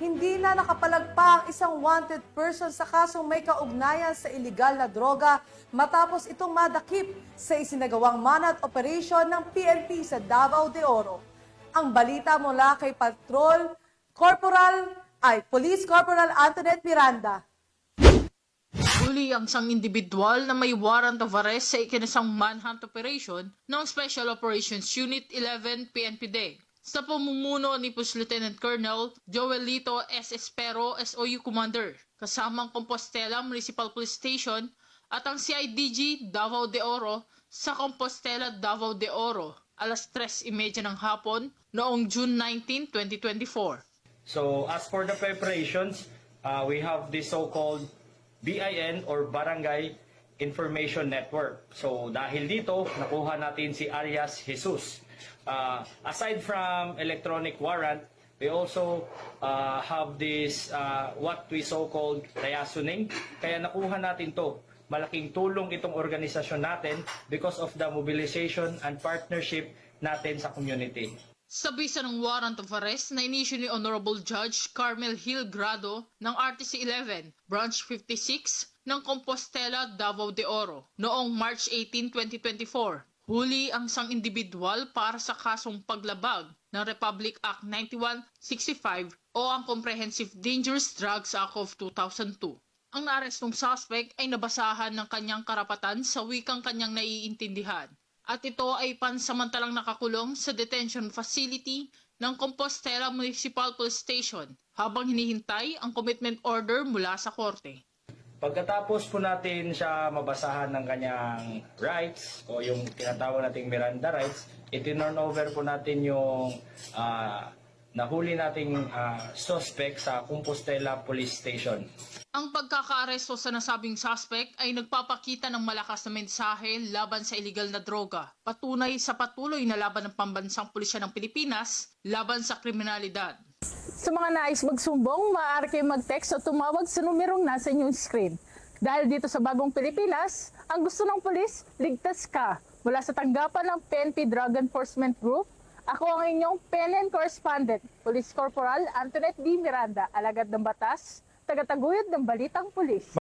hindi na nakapalagpa ang isang wanted person sa kasong may kaugnayan sa iligal na droga matapos itong madakip sa isinagawang manat operation ng PNP sa Davao de Oro. Ang balita mula kay Patrol Corporal ay Police Corporal Antoinette Miranda. Huli ang isang individual na may warrant of arrest sa ikinasang manhunt operation ng Special Operations Unit 11 PNPD sa pamumuno ni Push Lieutenant Colonel Joelito S. Espero, SOU Commander, kasamang Compostela Municipal Police Station at ang CIDG Davao de Oro sa Compostela, Davao de Oro, alas 3.30 ng hapon noong June 19, 2024. So as for the preparations, uh, we have this so-called BIN or Barangay Information Network. So dahil dito, nakuha natin si Arias Jesus. Uh, aside from electronic warrant, we also uh, have this uh, what we so-called layasuning. Kaya nakuha natin to. Malaking tulong itong organisasyon natin because of the mobilization and partnership natin sa community. Sa bisa ng warrant of arrest na inisyu ni Honorable Judge Carmel Hill Grado ng RTC 11, Branch 56 ng Compostela, Davao de Oro noong March 18, 2024. Huli ang isang individual para sa kasong paglabag ng Republic Act 9165 o ang Comprehensive Dangerous Drugs Act of 2002. Ang naarestong suspect ay nabasahan ng kanyang karapatan sa wikang kanyang naiintindihan at ito ay pansamantalang nakakulong sa detention facility ng Compostela Municipal Police Station habang hinihintay ang commitment order mula sa korte. Pagkatapos po natin siya mabasahan ng kanyang rights o yung tinatawag nating Miranda rights, itinurn over po natin yung ah, nahuli nating ah, suspect sa Compostela Police Station. Ang pagkakaaresto sa nasabing suspect ay nagpapakita ng malakas na mensahe laban sa iligal na droga, patunay sa patuloy na laban ng pambansang pulisya ng Pilipinas laban sa kriminalidad. Sa mga nais magsumbong, maaari kayo mag-text o tumawag sa numerong nasa inyong screen. Dahil dito sa Bagong Pilipinas, ang gusto ng pulis, ligtas ka. Mula sa tanggapan ng PNP Drug Enforcement Group, ako ang inyong PNN correspondent, Police Corporal Antoinette D. Miranda, alagad ng batas, tagataguyod ng Balitang Pulis.